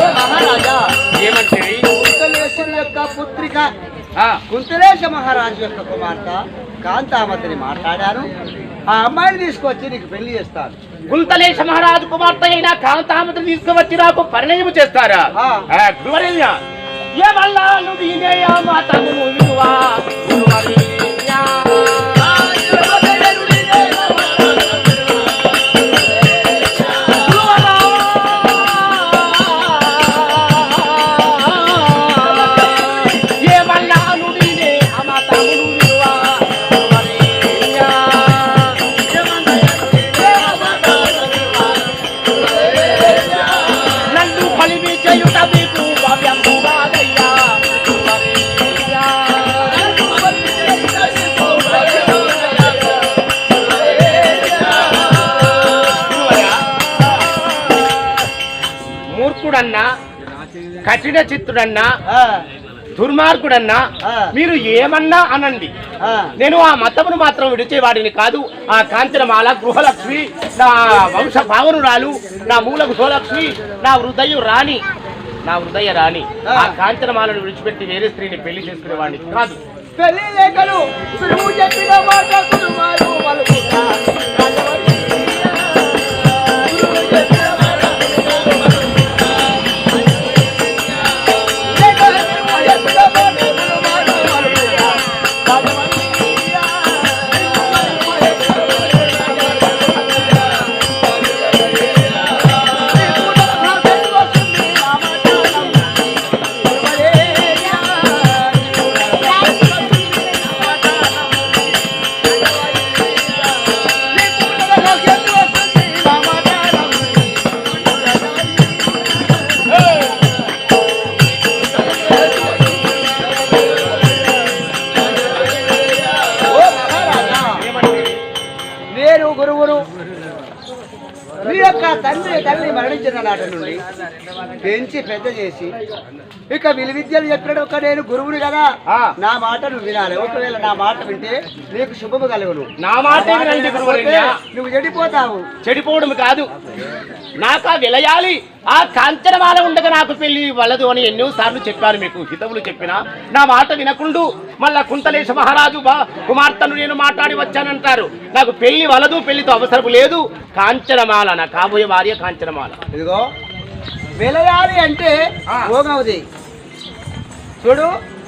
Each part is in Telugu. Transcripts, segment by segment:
మహారాజా ఏమంటే కుంతలేశుని యొక్క పుత్రిక ఆ, కుంతలేశ మహారాజు యొక్క కుమార్తె కాంతామతిని మాట్లాడాను. ఆ అమ్మాయిని తీసుకొచ్చి నీకు పెళ్ళి చేస్తాను. కుంతలేశ మహారాజు కుమార్తె అయిన కాంతామతిని తీసుకువచ్చి నాకు పరిణయం చేస్తారా? ఏమల్లా నువ్వు ఇదేయా మా విలువా? చిత్తుడన్నా దుర్మార్గుడన్నా. మీరు ఏమన్నా అనండి. నేను ఆ మతమును మాత్రం విడిచేవాడిని కాదు. ఆ కాంచనమాల గృహలక్ష్మి నా వంశ భావనురాలు నా మూల గృహలక్ష్మి నా హృదయ రాణి నా హృదయ రాణి. ఆ. కాంచనమాలను విడిచిపెట్టి వేరే స్త్రీని పెళ్ళి చేసుకునేవాడిని కాదు. పెళ్ళి లేఖలు పెంచి పెద్ద చేసి. ఇక విలు విద్యలు చెప్పినట్టు ఒక నేను గురువుని కదా. నా మాటను వినాలి. ఒకవేళ నా మాట వింటే నీకు శుభము కలుగును. నా మాట నువ్వు చెడిపోతావు. చెడిపోవడం కాదు. నాకు ఆ విలయాలి ఆ కాంచనమాల ఉండగా నాకు పెళ్ళి వలదు అని ఎన్నో సార్లు చెప్పాను మీకు. హితవులు చెప్పినా నా మాట వినకుండు. మళ్ళా కుంతలేశ మహారాజు కుమార్తెను నేను మాట్లాడి వచ్చానంటారు. నాకు పెళ్ళి వలదు పెళ్ళితో అవసరం లేదు. కాంచనమాల నా కాబోయే భార్య కాంచనమాల. ఇదిగో వెలయాలి అంటే ఆ. భోగవది. చూడు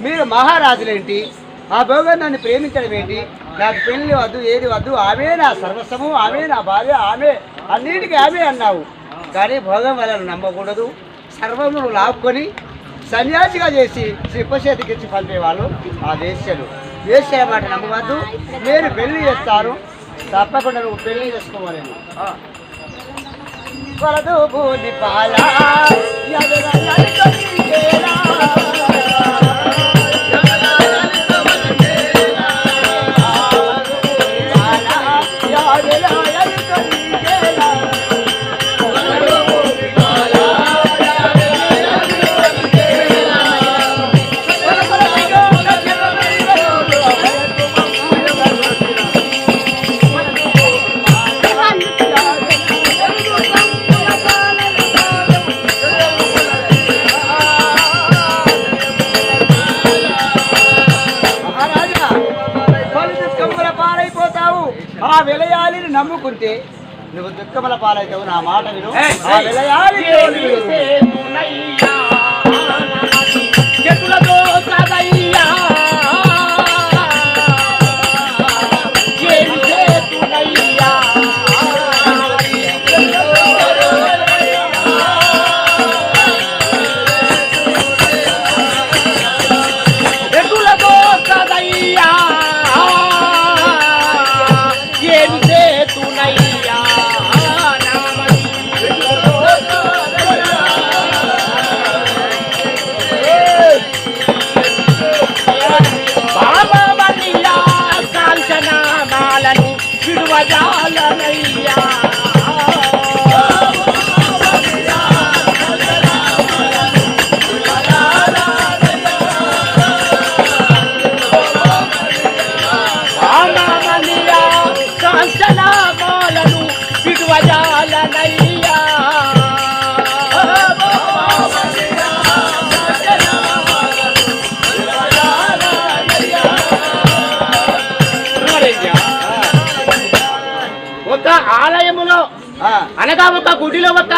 మీరు మహారాజులేంటి? ఆ భోగం నన్ను ప్రేమించడం ఏంటి? నాకు పెళ్ళి వద్దు ఏది వద్దు ఆమె నా సర్వస్వము ఆమె నా భార్య ఆమె అన్నిటికీ ఆమె అన్నావు. కానీ భోగం వల్ల నమ్మకూడదు. సర్వము నువ్వు లాక్కొని సన్యాసిగా చేసి శ్రీపచేతికి ఇచ్చి పంపేవాళ్ళు ఆ వేశ్యలు. వేశ్య మాట నమ్మవద్దు. నేను పెళ్ళి చేస్తాను. తప్పకుండా నువ్వు పెళ్ళి చేసుకోవాలని ಕೊರದು ಬೂದಿ ಪಾಲ ಎದುರ ನಡೆದು దుఃఖముల పాలైతావు నా మాట విను. லாலலையா అనగా ఒక గుడిలో ఒక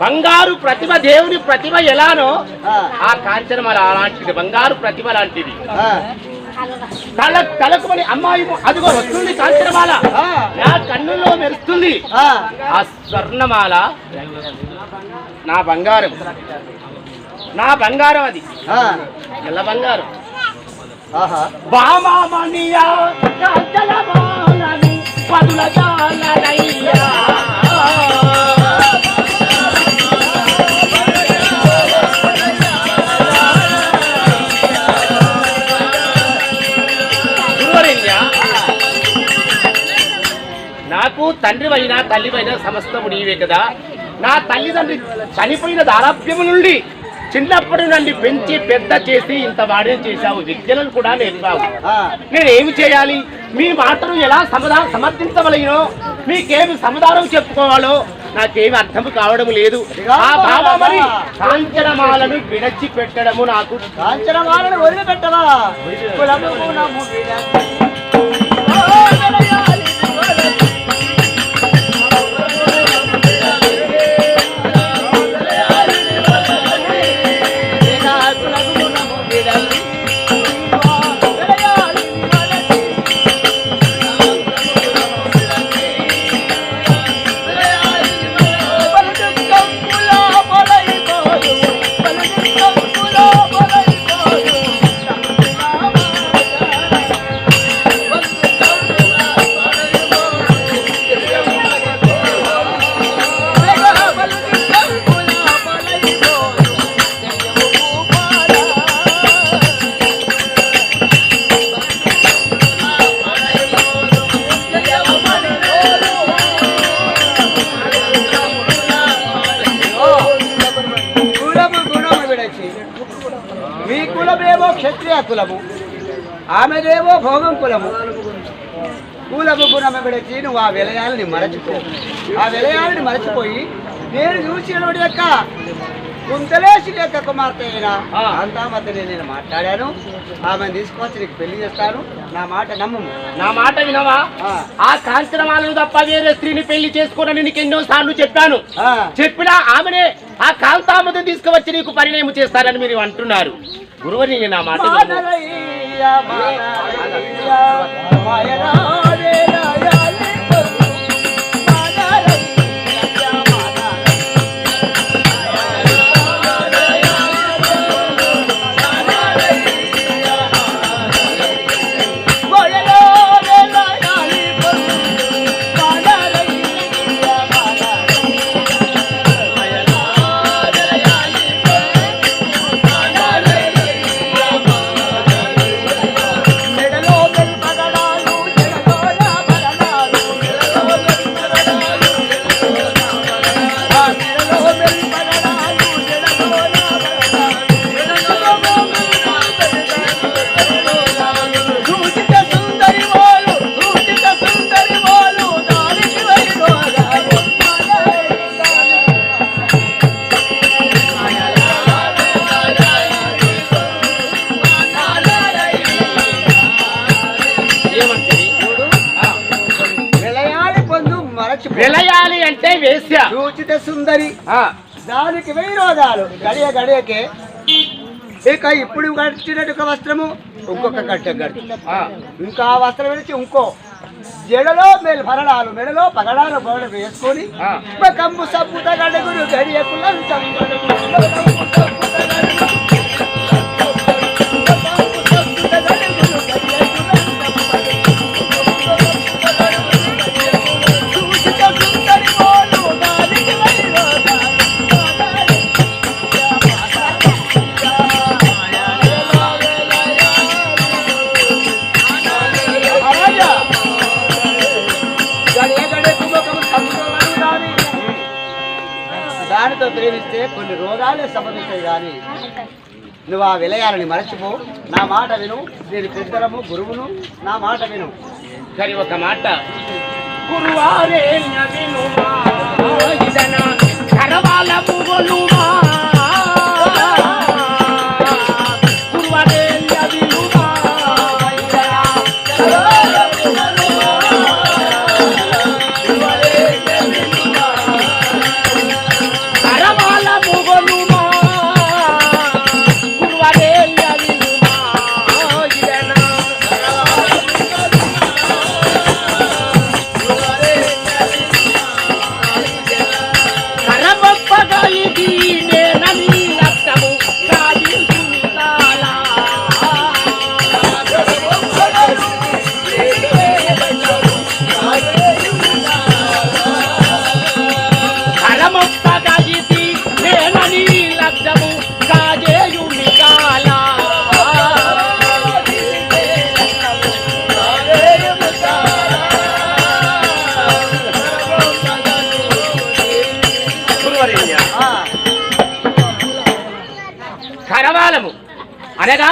బంగారు ప్రతిభ దేవుని ప్రతిభ ఎలానో ఆ, కాంచనమాల అలాంటిది బంగారు ప్రతిభ లాంటిది. కళ కళకుమని అమ్మాయి అదిగో వస్తుంది కాంచనమాల నా కన్నుల్లో మెరుస్తుంది. ఆ, స్వర్ణమాల నా బంగారం. నా బంగారం అది. ఎల్ల బంగారం. బామామణియా కాంచనమాలని పదుల జాలనయ్యా. నాకు తండ్రి అయినా తల్లి అయినా సమస్తము నీవే కదా. నా తల్లిదండ్రి చనిపోయిన దారాప్యము నుండి చిన్నప్పటి నుండి పెంచి పెద్ద చేసి ఇంత వాడిని చేశావు. విద్యలను కూడా నేర్పావు. నేనేమి చేయాలి? మీ మాటను ఎలా సమాధానం సమర్థించవలనో? మీకేమి సమాధానం చెప్పుకోవాలో? నాకేమి అర్థం కావడం లేదు. ఆ భావమని కాంచనమాలను విడచి పెట్టడము నాకు. కాంచనమాలను వదిలిపెట్టవా? ఆమెదేమో భోగం కులము. కులము గుణము విడచి నువ్వు ఆ విలయాలని మరచిపో. ఆ విలయాలని మరచిపోయి నేను చూసిన యొక్క కుంతలేసి యొక్క కుమార్తె అయిన. అంతామతిని నేను మాట్లాడాను. ఆమెను తీసుకొచ్చి నీకు పెళ్ళి చేస్తాను. నా మాట నమ్మము నా మాట వినవా? ఆ. కాంచనమాలను తప్ప వేరే స్త్రీని పెళ్ళి చేసుకోనని నీకు ఎన్నో సార్లు చెప్పాను. చెప్పినా ఆమెనే ఆ కాంతామతిని తీసుకువచ్చి నీకు పరిణయం చేస్తారని మీరు అంటున్నారు. గురువని నా మాట માયા માયા માયા వెలయాలి అంటే వేశ్య. సూచిత సుందరి. దానికి వెయ్యి రోగాలు. గడియ గడియకే. ఇక ఇప్పుడు గడిచినట్టు ఒక వస్త్రము ఇంకొక గడ్డ గడి. ఇంకా వస్త్రం విడిచి ఇంకో. జడలో మేలు భరణాలు మెడలో పగడాలు బోడ వేసుకొని. కంబు సబ్బుత గడుగుడు గడియకు నువ్వు ఆ విలయాలని మరచిపో. నా మాట విను. నేను పెద్దరము గురువును. నా మాట విను. సరి ఒక మాట. గురువారే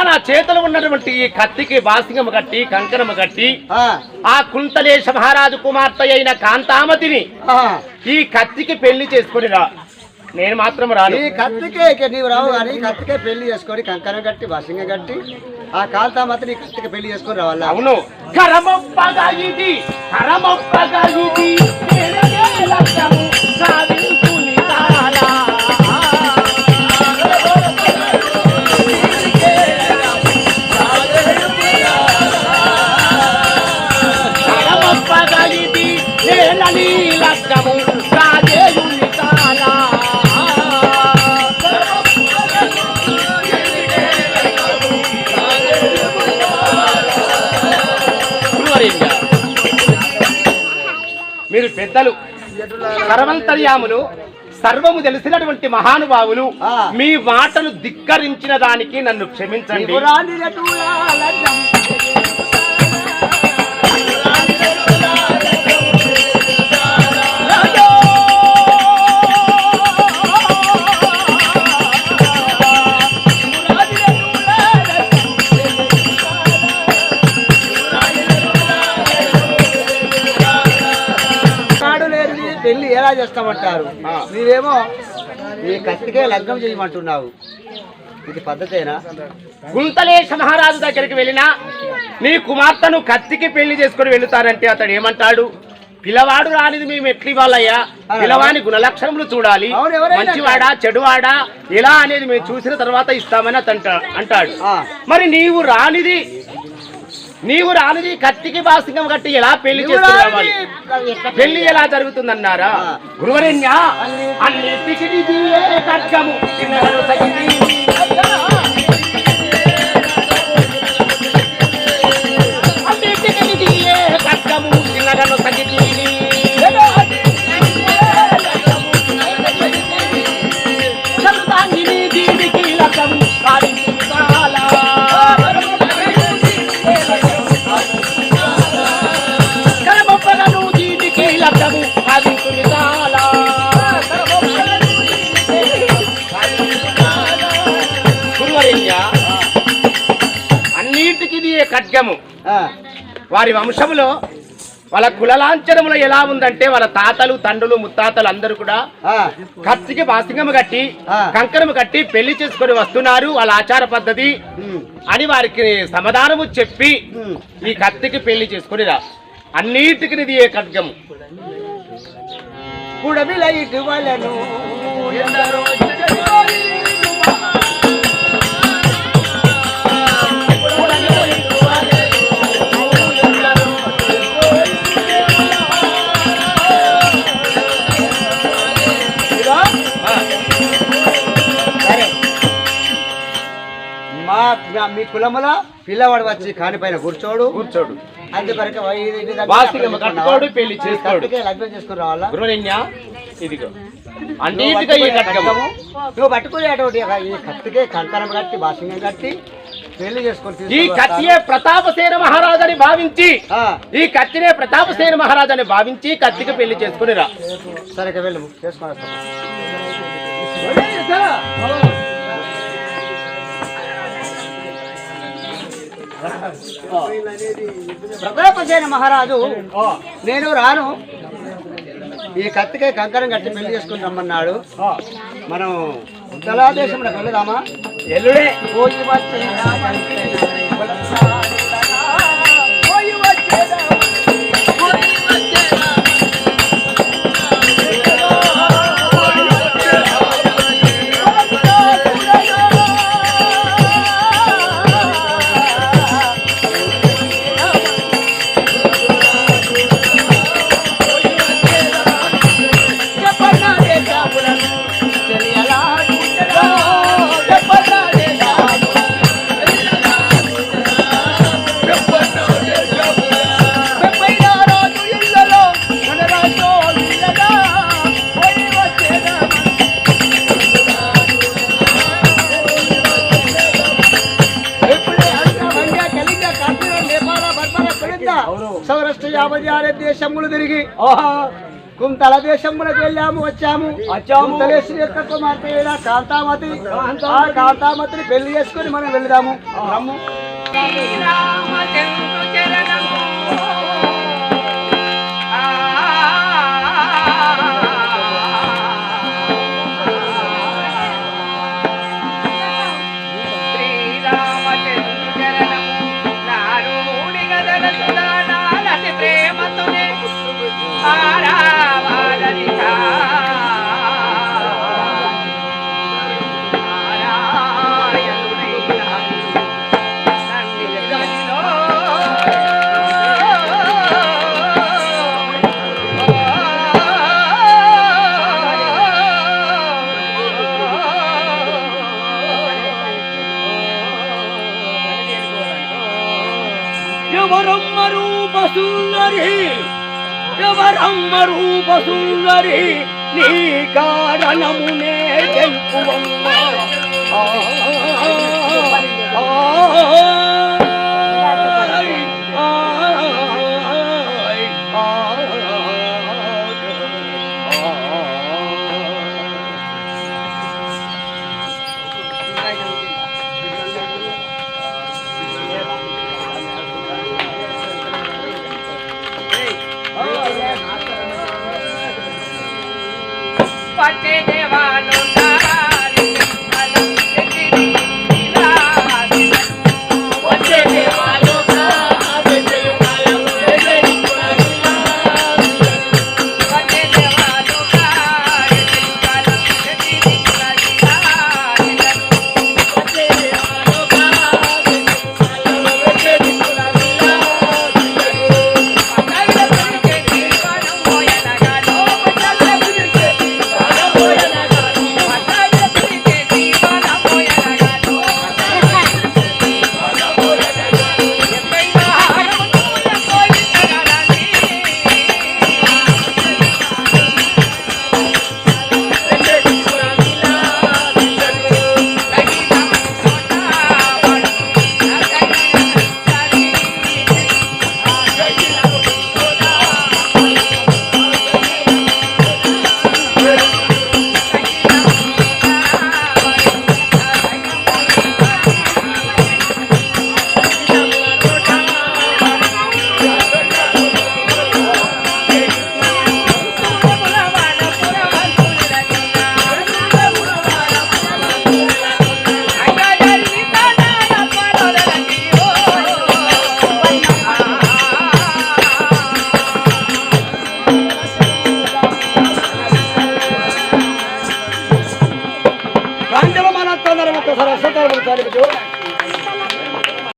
నా చేతులు ఉన్నటువంటి ఈ కత్తికి బాసింగము కట్టి కంకణము కట్టి ఆ, కుంతలేశ మహారాజు కుమార్తె అయిన కాంతామతిని. ఈ కత్తికి పెళ్ళి చేసుకుని రా. నేను మాత్రం రాను. ఈ కత్తికే నీవు రావు కానీ కత్తికే పెళ్ళి చేసుకొని కంకణం కట్టి బసింగ కట్టి ఆ కాంతామతిని కత్తికి పెళ్ళి చేసుకొని రావాలా? అవును. కరమొప్పగా ఇది కరమొప్పగా ఇది. మీరు పెద్దలు. సర్వంతర్యాములు సర్వము తెలిసినటువంటి మహానుభావులు. మీ మాటను ధిక్కరించిన దానికి నన్ను క్షమించండి. ఎలా చేస్తామంటారు. నీవేమో నీ కత్తికే లగ్నం చేయమంటున్నావు. ఇది పద్ధతేనా? గుంతలేశ మహారాజు దగ్గరికి వెళ్ళినా నీ కుమార్తెను కత్తికి పెళ్ళి చేసుకుని వెళుతారంటే అతడు ఏమంటాడు? పిల్లవాడు రానిది మేము ఎట్లి వాళ్ళయ్యా పిల్లవాని గుణలక్షణములు చూడాలి. మంచివాడా చెడువాడా? ఎలా అనేది మేము చూసిన తర్వాత ఇస్తామని అతను అంటాడు. మరి నీవు రానిది నీవు రానిది కత్తికి బాసింగం కట్టి ఎలా పెళ్ళి ఎట్లా పెళ్ళి ఎలా జరుగుతుందన్నారా. గురువరేణ్య అన్నిటికీ వారి వంశములో వాళ్ళ కులలాంఛనములో ఎలా ఉందంటే వాళ్ళ తాతలు తండ్రులు ముత్తాతలు అందరూ కూడా కత్తికి బాసింగము కట్టి ఆ. కంకణము కట్టి పెళ్ళి చేసుకొని వస్తున్నారు వాళ్ళ ఆచార పద్ధతి. అని వారికి సమాధానము చెప్పి. ఈ కత్తికి పెళ్ళి చేసుకొని రా. అన్నిటికి ఇది ఏ ఖడ్గము? పుడమిల మా కులములో పిల్లవాడు వచ్చి కాని పైన కూర్చోడు. కూర్చోడు. అందుకొరకు? కట్టుకోడు, పెళ్ళి లగ్నం చేసుకుని రావాలా? గురువనిన్య ఇదిగో. నువ్వు అన్నిటిగా ఈ పట్టుకునే ఖడ్గము ఖడ్గము, నువ్వు పట్టుకునేటువంటి ఒక ఈ కత్తికే కంకణం కట్టి బాసింగం కట్టి పెళ్ళి చేసుకొని ఈ తీసుకొని కత్తియే ప్రతాపసేన మహారాజు అని భావించి ఈ కత్తినే ప్రతాపసేన మహారాజు అని భావించి కత్తికి పెళ్ళి చేసుకుని రా. సరే ఇక వెళ్ళు. ప్రతాపసేన మహారాజు నేను రాను. ఈ కత్తికే కంకణం కట్టి పెళ్ళి చేసుకుని రమ్మన్నాడు. మనం ఉత్తరా దేశంలో వెళ్దామా ఎల్లుడే పోయి కుంతల దేశములకు వెళ్ళాము వచ్చాము. వచ్చాము. కుంతలేశ్వరి యొక్క కుమార్తె కాంతామతి ఆ కాంతామతిని పెళ్ళి చేసుకుని మనం వెళ్దాము. సుందరి ఎవరమ్మ రూప సుందరి నీ కారణమునే తెలుపువమ్మ ఆ, காட்டேதே